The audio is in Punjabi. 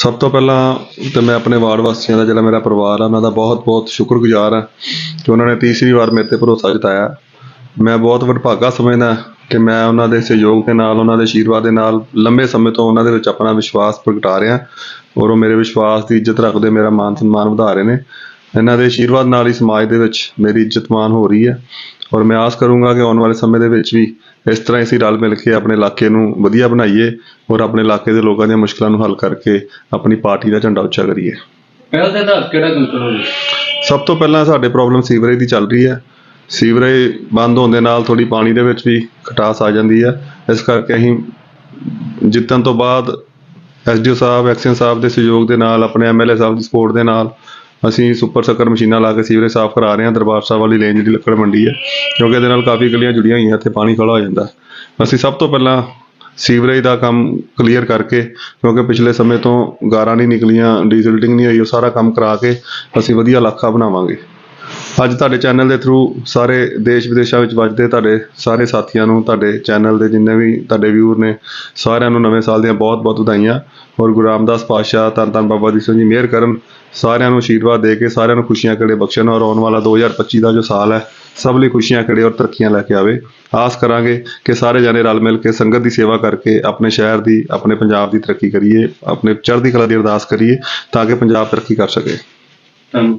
ਸਭ ਤੋਂ ਪਹਿਲਾਂ ਤਾਂ ਮੈਂ ਆਪਣੇ ਵਾਰਡ ਵਾਸੀਆਂ ਦਾ, ਜਿਹੜਾ ਮੇਰਾ ਪਰਿਵਾਰ ਆ, ਉਹਨਾਂ ਦਾ ਬਹੁਤ-ਬਹੁਤ ਸ਼ੁਕਰਗੁਜ਼ਾਰ ਹਾਂ ਕਿ ਉਹਨਾਂ ਨੇ ਤੀਸਰੀ ਵਾਰ ਮੇਰੇ ਤੇ ਭਰੋਸਾ ਜਤਾਇਆ। ਮੈਂ ਬਹੁਤ ਵਡਭਾਗਾ ਸਮਝਦਾ ਕਿ ਮੈਂ ਉਹਨਾਂ ਦੇ ਸਹਿਯੋਗ ਦੇ ਨਾਲ, ਉਹਨਾਂ ਦੇ ਆਸ਼ੀਰਵਾਦ ਦੇ ਨਾਲ ਲੰਬੇ ਸਮੇਂ ਤੋਂ ਉਹਨਾਂ ਦੇ ਵਿੱਚ ਆਪਣਾ ਵਿਸ਼ਵਾਸ ਪ੍ਰਗਟਾ ਰਿਹਾ ਔਰ ਉਹ ਮੇਰੇ ਵਿਸ਼ਵਾਸ ਦੀ ਇੱਜ਼ਤ ਰੱਖਦੇ ਮੇਰਾ ਮਾਨ ਸਨਮਾਨ ਵਧਾ ਰਹੇ ਨੇ। ਇਹਨਾਂ ਦੇ ਆਸ਼ੀਰਵਾਦ ਨਾਲ ਹੀ ਸਮਾਜ ਦੇ ਵਿੱਚ ਮੇਰੀ ਇੱਜ਼ਤ ਮਾਨ ਹੋ ਰਹੀ ਹੈ ਔਰ ਮੈਂ ਆਸ ਕਰੂੰਗਾ ਕਿ ਆਉਣ ਵਾਲੇ ਸਮੇਂ ਦੇ ਵਿੱਚ ਵੀ ਇਸ ਤਰ੍ਹਾਂ ਅਸੀਂ ਰਲ ਮਿਲ ਕੇ ਆਪਣੇ ਇਲਾਕੇ ਨੂੰ ਵਧੀਆ ਬਣਾਈਏ ਔਰ ਆਪਣੇ ਇਲਾਕੇ ਦੇ ਲੋਕਾਂ ਦੀਆਂ ਮੁਸ਼ਕਲਾਂ ਨੂੰ ਹੱਲ ਕਰਕੇ ਆਪਣੀ ਪਾਰਟੀ ਦਾ ਝੰਡਾ ਉੱਚਾ ਕਰੀਏ। ਪਹਿਲ ਦੇ ਆਧਾਰ ਕਿਹੜਾ ਕੰਟਰੋਲ ਸਭ ਤੋਂ ਪਹਿਲਾਂ ਸਾਡੇ ਪ੍ਰੋਬਲਮ ਸੀਵਰੇਜ ਦੀ ਚੱਲ ਰਹੀ ਹੈ। ਸੀਵਰੇਜ ਬੰਦ ਹੋਣ ਦੇ ਨਾਲ ਥੋੜੀ ਪਾਣੀ ਦੇ ਵਿੱਚ ਵੀ ਖਟਾਸ ਆ ਜਾਂਦੀ ਹੈ। ਇਸ ਕਰਕੇ ਅਸੀਂ ਜਿੱਤਣ ਤੋਂ ਬਾਅਦ ਐਸਡੀਓ ਸਾਹਿਬ ਐਕਸ਼ਨ ਸਾਹਿਬ ਦੇ ਸਹਿਯੋਗ ਦੇ ਨਾਲ ਆਪਣੇ ਐਮਐਲਏ ਸਾਹਿਬ ਦੀ ਸਪੋਰਟ ਦੇ ਨਾਲ ਅਸੀਂ ਸੁਪਰ ਸੱਕਰ ਮਸ਼ੀਨਾਂ ਲਾ ਕੇ ਸੀਵਰੇਜ ਸਾਫ਼ ਕਰਾ ਰਹੇ ਹਾਂ, ਦਰਬਾਰ ਸਾਹਿਬ ਵਾਲੀ ਲੇਨ ਜਿਹੜੀ ਲੱਕੜ ਮੰਡੀ ਹੈ, ਕਿਉਂਕਿ ਇਹਦੇ ਨਾਲ ਕਾਫੀ ਗਲੀਆਂ ਜੁੜੀਆਂ ਹੋਈਆਂ, ਇੱਥੇ ਪਾਣੀ ਖੜਾ ਹੋ ਜਾਂਦਾ। ਅਸੀਂ ਸਭ ਤੋਂ ਪਹਿਲਾਂ ਸੀਵਰੇਜ ਦਾ ਕੰਮ ਕਲੀਅਰ ਕਰਕੇ, ਕਿਉਂਕਿ ਪਿਛਲੇ ਸਮੇਂ ਤੋਂ ਗਾਰਾਂ ਨਹੀਂ ਨਿਕਲੀਆਂ ਡੀਜ਼ਲਟਿੰਗ ਨਹੀਂ ਹੋਈ ਉਹ ਸਾਰਾ ਕੰਮ ਕਰਾ ਕੇ ਅਸੀਂ ਵਧੀਆ ਇਲਾਕਾ ਬਣਾਵਾਂਗੇ। ਅੱਜ ਤੁਹਾਡੇ ਚੈਨਲ ਦੇ ਥਰੂ ਸਾਰੇ ਦੇਸ਼ ਵਿਦੇਸ਼ਾਂ ਵਿੱਚ ਵੱਜਦੇ ਤੁਹਾਡੇ ਸਾਰੇ ਸਾਥੀਆਂ ਨੂੰ, ਤੁਹਾਡੇ ਚੈਨਲ ਦੇ ਜਿੰਨੇ ਵੀ ਤੁਹਾਡੇ ਵਿਊਰ ਨੇ, ਸਾਰਿਆਂ ਨੂੰ ਨਵੇਂ ਸਾਲ ਦੀਆਂ ਬਹੁਤ-ਬਹੁਤ ਵਧਾਈਆਂ। ਔਰ ਗੁਰੂ ਰਾਮਦਾਸ ਪਾਤਸ਼ਾਹ, ਧੰਨ ਧੰਨ ਬਾਬਾ ਦੀਪ ਸਿੰਘ ਜੀ, ਮਿਹਰ ਕਰਨ। ਸਾਰਿਆਂ ਨੂੰ ਆਸ਼ੀਰਵਾਦ ਦੇ ਕੇ ਸਾਰਿਆਂ ਨੂੰ ਖੁਸ਼ੀਆਂ ਕੜੇ ਬਖਸ਼ਣ ਔਰ ਆਉਣ ਵਾਲਾ 2025 ਦਾ ਜੋ ਸਾਲ ਹੈ, ਸਭ ਲਈ ਖੁਸ਼ੀਆਂ ਕੜੇ ਔਰ ਤਰੱਕੀਆਂ ਲੈ ਕੇ ਆਵੇ। ਆਸ ਕਰਾਂਗੇ ਕਿ ਸਾਰੇ ਜਣੇ ਰਲ ਮਿਲ ਕੇ ਸੰਗਤ ਦੀ ਸੇਵਾ ਕਰਕੇ ਆਪਣੇ ਸ਼ਹਿਰ ਦੀ, ਆਪਣੇ ਪੰਜਾਬ ਦੀ ਤਰੱਕੀ ਕਰੀਏ, ਆਪਣੇ ਚੜ੍ਹਦੀ ਕਲਾ ਦੀ ਅਰਦਾਸ ਕਰੀਏ ਤਾਂ ਕਿ ਪੰਜਾਬ ਤਰੱਕੀ ਕਰ ਸਕੇ। ਧੰਨ